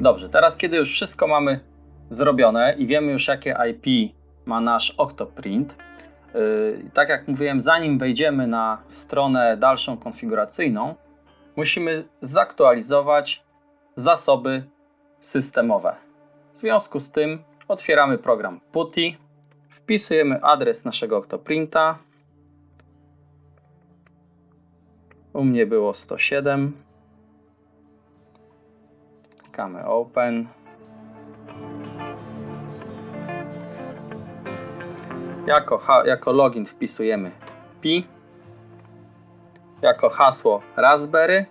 Dobrze, teraz kiedy już wszystko mamy zrobione i wiemy już jakie IP ma nasz Octoprint, yy, tak jak mówiłem, zanim wejdziemy na stronę dalszą konfiguracyjną, musimy zaktualizować zasoby systemowe. W związku z tym otwieramy program PuTTY, wpisujemy adres naszego Octoprinta. U mnie było 107. Klikamy Open. Jako, jako login wpisujemy Pi. Jako hasło Raspberry.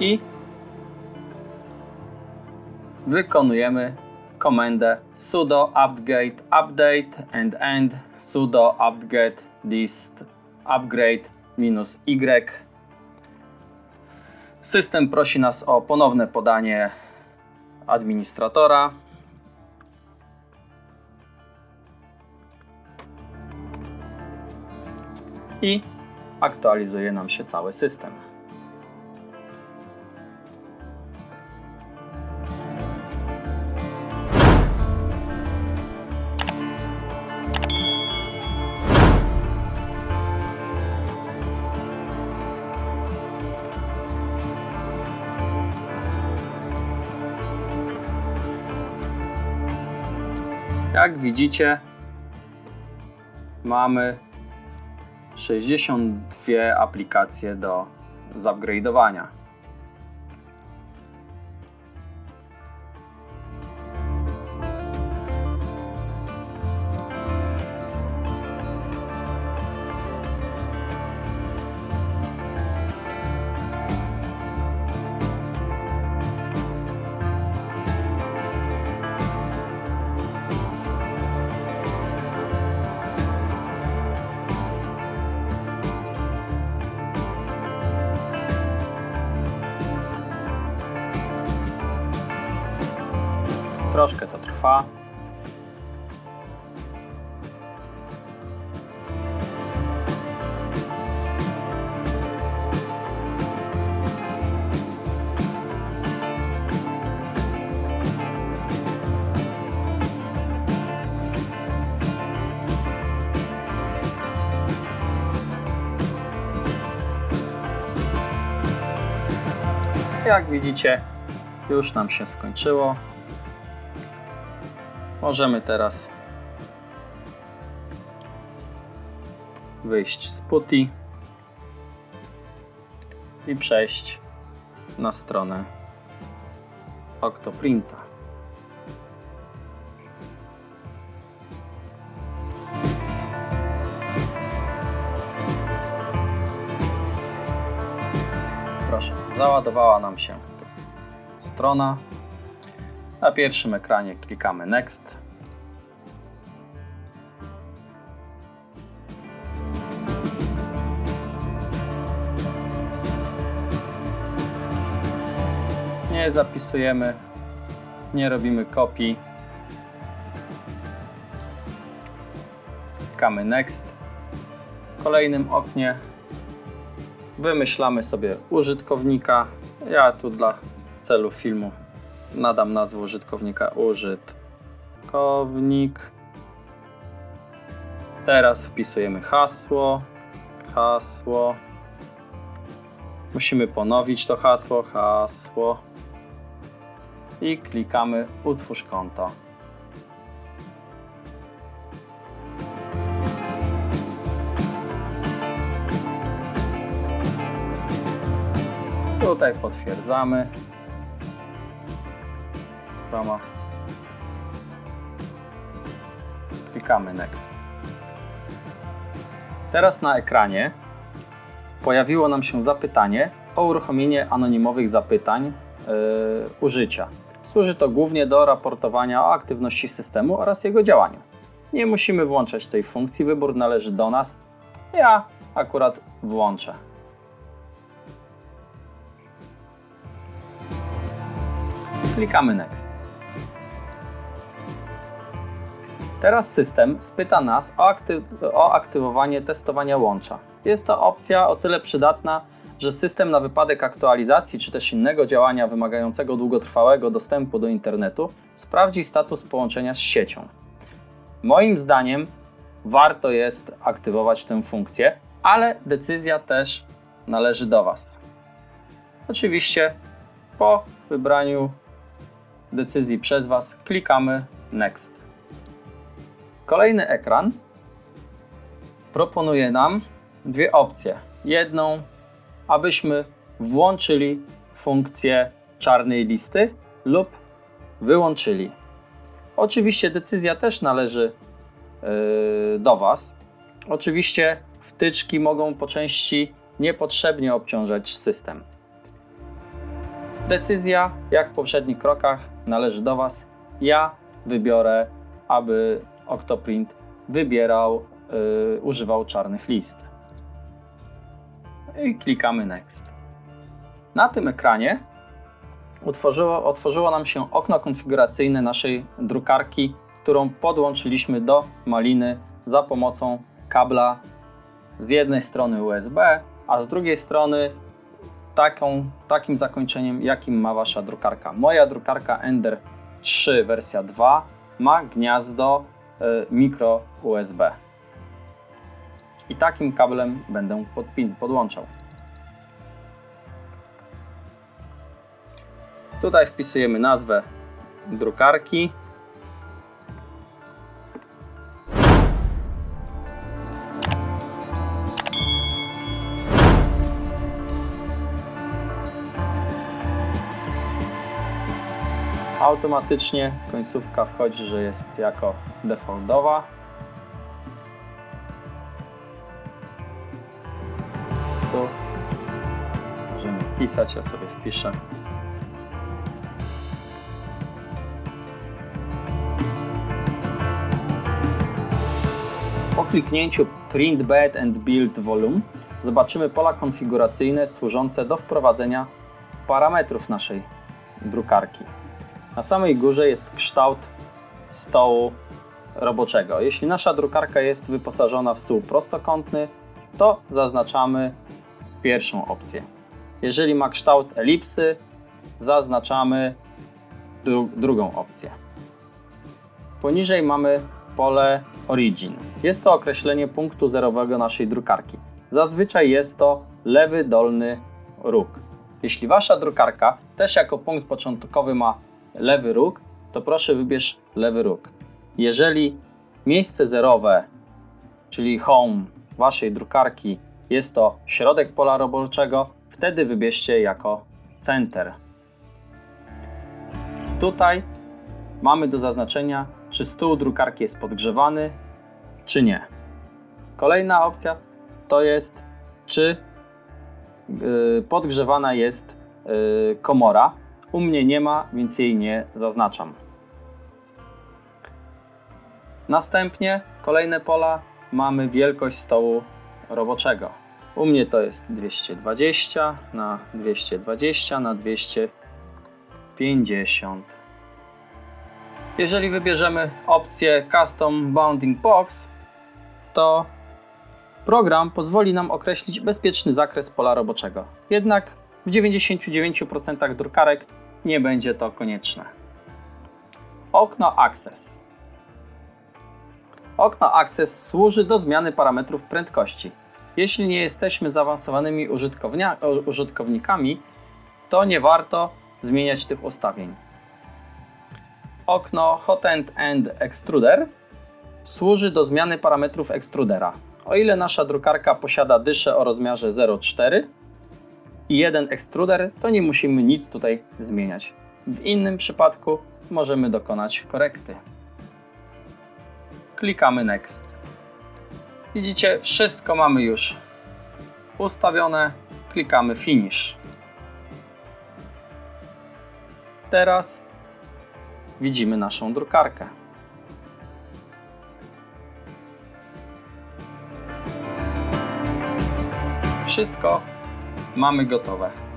I wykonujemy komendę sudo upgrade update and end sudo upgrade dist upgrade minus y. System prosi nas o ponowne podanie administratora. I aktualizuje nam się cały system. Jak widzicie, mamy 62 aplikacje do zupgrade'owania. Troszkę to trwa. Jak widzicie, już nam się skończyło. Możemy teraz wyjść z PuTTY i przejść na stronę Octoprinta. Proszę, załadowała nam się strona. Na pierwszym ekranie klikamy Next. Nie zapisujemy, nie robimy kopii. Klikamy Next. W kolejnym oknie wymyślamy sobie użytkownika. Ja tu dla celu filmu nadam nazwę użytkownika użytkownik. Teraz wpisujemy hasło. Hasło. Musimy ponowić to hasło. Hasło. I klikamy utwórz konto. Tutaj potwierdzamy. Rama. Klikamy Next. Teraz na ekranie pojawiło nam się zapytanie o uruchomienie anonimowych zapytań yy, użycia. Służy to głównie do raportowania o aktywności systemu oraz jego działaniu. Nie musimy włączać tej funkcji, wybór należy do nas. Ja akurat włączę. Klikamy Next. Teraz system spyta nas o, akty- o aktywowanie testowania łącza. Jest to opcja o tyle przydatna, że system na wypadek aktualizacji czy też innego działania wymagającego długotrwałego dostępu do internetu sprawdzi status połączenia z siecią. Moim zdaniem warto jest aktywować tę funkcję, ale decyzja też należy do Was. Oczywiście po wybraniu decyzji przez Was klikamy Next. Kolejny ekran proponuje nam dwie opcje. Jedną, abyśmy włączyli funkcję czarnej listy lub wyłączyli. Oczywiście decyzja też należy yy, do Was. Oczywiście wtyczki mogą po części niepotrzebnie obciążać system. Decyzja, jak w poprzednich krokach, należy do Was. Ja wybiorę, aby Octoprint wybierał, yy, używał czarnych list. I klikamy Next. Na tym ekranie utworzyło, otworzyło nam się okno konfiguracyjne naszej drukarki, którą podłączyliśmy do maliny za pomocą kabla z jednej strony USB, a z drugiej strony taką, takim zakończeniem, jakim ma Wasza drukarka. Moja drukarka Ender 3 wersja 2 ma gniazdo mikro USB. I takim kablem będę podpin, podłączał. Tutaj wpisujemy nazwę drukarki. Automatycznie końcówka wchodzi, że jest jako defaultowa. Tu możemy wpisać, ja sobie wpiszę. Po kliknięciu Print Bed and Build Volume zobaczymy pola konfiguracyjne służące do wprowadzenia parametrów naszej drukarki. Na samej górze jest kształt stołu roboczego. Jeśli nasza drukarka jest wyposażona w stół prostokątny, to zaznaczamy pierwszą opcję. Jeżeli ma kształt elipsy, zaznaczamy dru drugą opcję. Poniżej mamy pole Origin. Jest to określenie punktu zerowego naszej drukarki. Zazwyczaj jest to lewy dolny róg. Jeśli wasza drukarka też jako punkt początkowy ma lewy róg, to proszę wybierz lewy róg. Jeżeli miejsce zerowe, czyli home waszej drukarki jest to środek pola roboczego, wtedy wybierzcie jako center. Tutaj mamy do zaznaczenia, czy stół drukarki jest podgrzewany, czy nie. Kolejna opcja to jest, czy yy, podgrzewana jest yy, komora. U mnie nie ma, więc jej nie zaznaczam. Następnie kolejne pola mamy wielkość stołu roboczego. U mnie to jest 220 na 220 na 250. Jeżeli wybierzemy opcję Custom Bounding Box, to program pozwoli nam określić bezpieczny zakres pola roboczego. Jednak w 99% drukarek nie będzie to konieczne. Okno Access. Okno Access służy do zmiany parametrów prędkości. Jeśli nie jesteśmy zaawansowanymi użytkownikami, to nie warto zmieniać tych ustawień. Okno Hot End and Extruder służy do zmiany parametrów ekstrudera. O ile nasza drukarka posiada dyszę o rozmiarze 0,4 i jeden ekstruder, to nie musimy nic tutaj zmieniać. W innym przypadku możemy dokonać korekty. Klikamy Next. Widzicie, wszystko mamy już ustawione. Klikamy Finish. Teraz widzimy naszą drukarkę. Wszystko mamy gotowe.